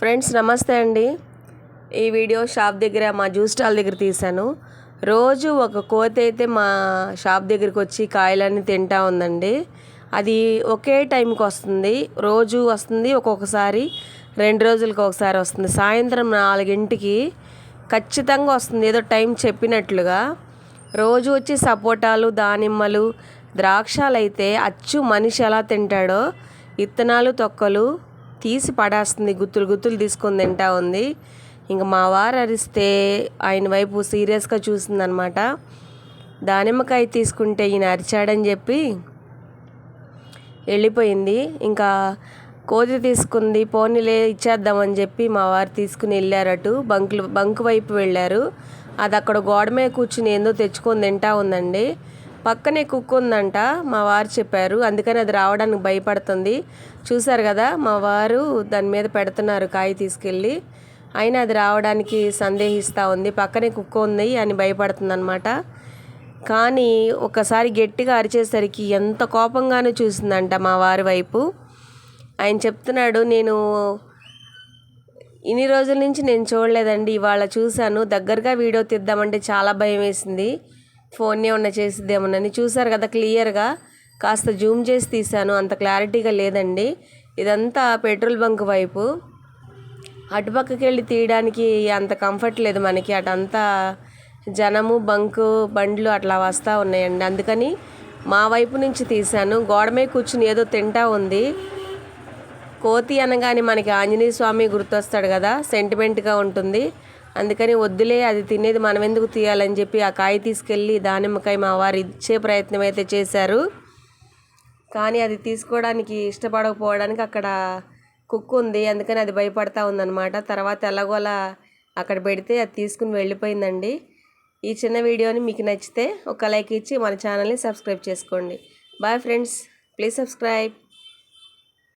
Friends నమస్తే అండి. ఈ వీడియో షాప్ దగ్గర మా జ్యూస్ స్టాల్ దగ్గర తీశాను. రోజు ఒక కోత అయితే మా షాప్ దగ్గరికి వచ్చి కాయలన్నీ తింటా ఉందండి. అది ఒకే టైంకి వస్తుంది. రోజు వస్తుంది ఒక్కొక్కసారి రెండు రోజులకి ఒకసారి వస్తుంది. సాయంత్రం నాలుగింటికి ఖచ్చితంగా వస్తుంది. ఏదో టైం చెప్పినట్లుగా. రోజు వచ్చి సపోటాలు దానిమ్మలు ద్రాక్షాలు అయితే అచ్చు మనిషి ఎలా తింటాడో ఇత్తనాలు తొక్కలు తీసి పడేస్తుంది గుత్తులు గుత్తులు తీసుకొని తింటా ఉంది. ఇంకా మా వారు అరిస్తే ఆయన వైపు సీరియస్గా చూసిందనమాట. దానిమ్మకాయ తీసుకుంటే ఈయన అరిచాడని చెప్పి వెళ్ళిపోయింది. ఇంకా కోతి తీసుకుంది పోనీలే ఇచ్చేద్దామని చెప్పి మా వారు తీసుకుని వెళ్ళారటు బంకులు బంకు వైపు వెళ్ళారు. అది అక్కడ గోడ మీద కూర్చుని ఏందో తెచ్చుకొని తింటా ఉందండి. పక్కనే కుక్క ఉందంట మా వారు చెప్పారు. అందుకని అది రావడానికి భయపడుతుంది. చూసారు కదా మా వారు దాని మీద పెడుతున్నారు కాయ తీసుకెళ్ళి. అయినా అది రావడానికి సందేహిస్తూ ఉంది. పక్కనే కుక్క ఉంది అని భయపడుతుంది అనమాట కానీ ఒకసారి గట్టిగా అరిచేసరికి ఎంత కోపంగానూ చూసిందంట మా వారి వైపు. ఆయన చెప్తున్నాడు నేను ఇన్ని రోజుల నుంచి నేను చూడలేదండి. ఇవాళ చూశాను. దగ్గరగా వీడియో తీద్దామంటే చాలా భయం వేసింది. ఫోన్ ఏమన్నా చేసిద్దేమోనని చూసారు కదా క్లియర్గా కాస్త జూమ్ చేసి తీశాను. అంత క్లారిటీగా లేదండి. ఇదంతా పెట్రోల్ బంక్ వైపు. అటుపక్కకి వెళ్ళి తీయడానికి అంత కంఫర్ట్ లేదు మనకి. అటంతా జనము బంకు బండ్లు అట్లా వస్తూ ఉన్నాయండి. అందుకని మా వైపు నుంచి తీశాను. గోడ మీద కూర్చుని ఏదో తింటా ఉంది. కోతి అనగానే మనకి ఆంజనేయ స్వామి గుర్తొస్తాడు కదా సెంటిమెంట్గా ఉంటుంది. అందుకని వద్దులే అది తినేది మనం ఎందుకు తీయాలని చెప్పి ఆ కాయ తీసుకెళ్ళి దానిమ్మకాయ మా వారు ఇచ్చే ప్రయత్నం అయితే చేశారు. కానీ అది తీసుకోవడానికి ఇష్టపడకపోవడానికి అక్కడ కుక్ ఉంది అందుకని అది భయపడతా ఉందన్నమాట. తర్వాత ఎలాగోలా అక్కడ పెడితే అది తీసుకుని వెళ్ళిపోయిందండి. ఈ చిన్న వీడియోని మీకు నచ్చితే ఒక లైక్ ఇచ్చి మన ఛానల్ని సబ్స్క్రైబ్ చేసుకోండి. Bye friends please subscribe.